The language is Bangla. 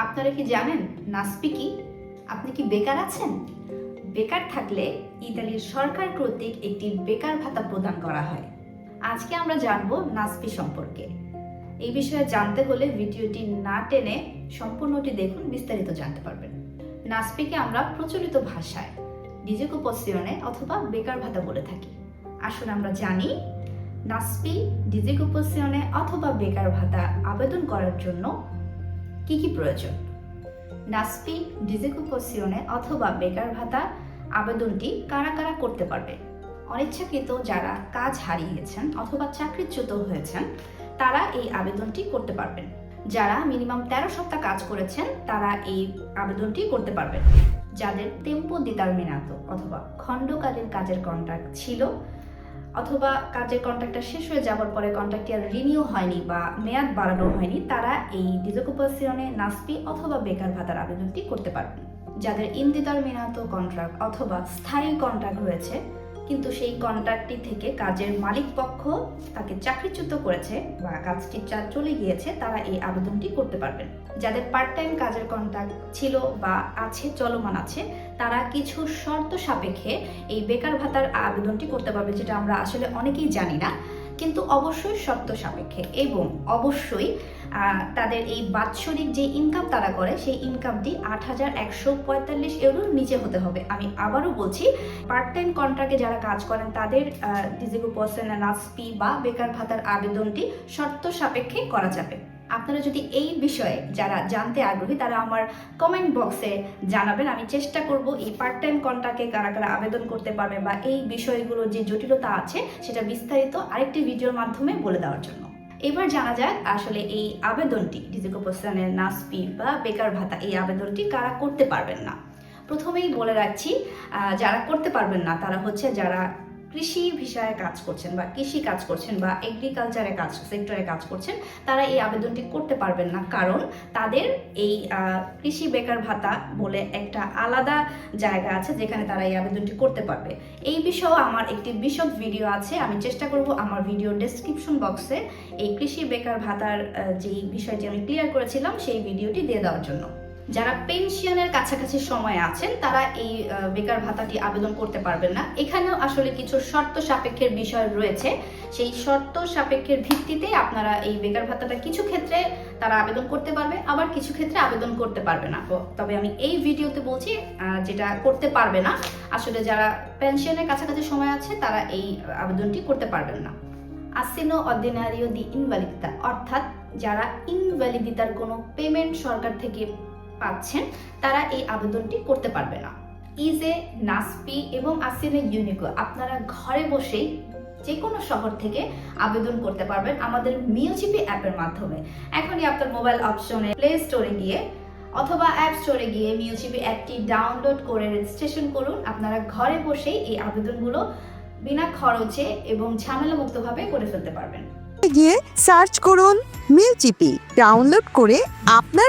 আপনারা কি জানেন নাসপি কি? আপনি কি বেকার আছেন? বেকার থাকলে ইতালির সরকার কর্তৃক একটি বেকার ভাতা প্রদান করা হয়। আজকে আমরা জানব নাসপি সম্পর্কে। এই বিষয়ে জানতে হলে ভিডিওটি না টেনে সম্পূর্ণটি দেখুন, বিস্তারিত জানতে পারবেন। নাসপিকে আমরা প্রচলিত ভাষায় ডিজেকোপসিয়নে অথবা বেকার ভাতা বলে থাকি। আসুন আমরা জানি, নাসপি ডিজেকোপসিয়নে অথবা বেকার ভাতা আবেদন করার জন্য কি কি প্রয়োজন? নাসপি ডিজেকোপসিয়নে অথবা বেকার ভাতা আবেদনটি কারা কারা করতে পারবে? অনিচ্ছাকৃত যারা কাজ হারিয়েছেন অথবা চাকরিচ্যুত হয়েছেন, তারা এই আবেদনটি করতে পারবেন। যারা মিনিমাম তেরো সপ্তাহ কাজ করেছেন, তারা এই আবেদনটি করতে পারবেন। যাদের টেম্পো ডিটারমিনাতো অথবা খণ্ডকালীন কাজের কন্ট্রাক্ট ছিল অথবা কাজের কন্ট্রাক্টটা শেষ হয়ে যাওয়ার পরে কন্ট্রাক্টটি আর রিনিউ হয়নি বা মেয়াদ বাড়ানো হয়নি, তারা এই ডিজকুপাসিয়নে নাসপি অথবা বেকার ভাতার আবেদনটি করতে পারবেন। যাদের ইনডিটারমিনাতো কন্ট্রাক্ট অথবা স্থায়ী কন্ট্রাক্ট রয়েছে কিন্তু সেই কন্ট্রাক্টটি থেকে কাজের মালিক পক্ষ তাকে চাকরিচ্যুত করেছে বা কাজটি চলে গিয়েছে, তারা এই আবেদনটি করতে পারবেন। যাদের পার্ট টাইম কাজের কন্ট্রাক্ট ছিল বা আছে, চলমান আছে, তারা কিছু শর্ত সাপেক্ষে এই বেকার ভাতার আবেদনটি করতে পারবে যেটা আমরা আসলে অনেকেই জানি না। কিন্তু অবশ্যই শর্ত সাপেক্ষে এবং অবশ্যই তাদের এই বাৎসরিক যে ইনকাম তারা করে, সেই ইনকামটি আট হাজার একশো পঁয়তাল্লিশ ইউরোর নিচে হতে হবে। আমি আবারও বলছি পার্ট টাইম কন্ট্রাক্টে যারা কাজ করেন, তাদের ডিজিগো পার্সেন নাসপি বা বেকার ভাতার আবেদনটি শর্ত সাপেক্ষে করা যাবে। আপনারা যদি এই বিষয়ে যারা জানতে আগ্রহী, তারা আমার কমেন্ট বক্সে জানাবেন। আমি চেষ্টা করব এই পার্ট টাইম কন্ট্রাক্টে কারা কারা আবেদন করতে পারবে বা এই বিষয়গুলো যে জটিলতা আছে, সেটা বিস্তারিত আরেকটি ভিডিওর মাধ্যমে বলে দেওয়ার জন্য। এবার জানা যাক আসলে এই আবেদনটি ডিজিকোপোসানের নাসপি বা বেকার ভাতা, এই আবেদনটি কারা করতে পারবেন না? প্রথমেই বলে রাখছি যারা করতে পারবেন না, তারা হচ্ছে যারা কৃষি বিষয়ে কাজ করছেন বা কৃষি কাজ করছেন বা এগ্রিকালচারে কাজ সেক্টরে কাজ করছেন, তারা এই আবেদনটি করতে পারবেন না। কারণ তাদের এই কৃষি বেকার ভাতা বলে একটা আলাদা জায়গা আছে যেখানে তারা এই আবেদনটি করতে পারবে। এই বিষয়েও আমার একটি বিশদ ভিডিও আছে। আমি চেষ্টা করব আমার ভিডিও ডেসক্রিপশন বক্সে এই কৃষি বেকার ভাতার যেই বিষয়টি আমি ক্লিয়ার করেছিলাম, সেই ভিডিওটি দিয়ে দেওয়ার জন্য। যারা পেনশনের কাছাকাছি সময় আছেন, তারা এই বেকার ভাতাটি আবেদন করতে পারবেন না। এখানেও আসলে কিছু শর্ত সাপেক্ষের বিষয় রয়েছে। সেই শর্ত সাপেক্ষের ভিত্তিতে আপনারা এই বেকার ভাতাটা কিছু ক্ষেত্রে তারা আবেদন করতে পারবে, আবার কিছু ক্ষেত্রে আবেদন করতে পারবে না। তবে আমি এই ভিডিওতে বলছি যেটা করতে পারবে না, আসলে যারা পেনশনের কাছাকাছি সময় আছে, তারা এই আবেদনটি করতে পারবেন না। আসিনো অর্ডিনারিও দি ইনভ্যালিডিতা অর্থাৎ যারা ইনভ্যালিডিতার কোনো পেমেন্ট সরকার থেকে পাচ্ছেন, তারা এই আবেদনটি করতে পারবে না। ইজে নাসপি এবং আসিনে ইউনিকো, আপনারা ঘরে বসেই যে কোনো শহর থেকে আবেদন করতে পারবেন আমাদের মিউজিপি অ্যাপের মাধ্যমে। এখনই আপনার মোবাইল অপশনে প্লে স্টোরে গিয়ে অথবা অ্যাপ স্টোরে গিয়ে মিউজিপি অ্যাপটি ডাউনলোড করে রেজিস্ট্রেশন করুন। আপনারা ঘরে বসেই এই আবেদনগুলো বিনা খরচে এবং ঝামেলামুক্তভাবে করে ফেলতে পারবেন। গিয়ে সার্চ করুন মিউজিপি, ডাউনলোড করে আপনার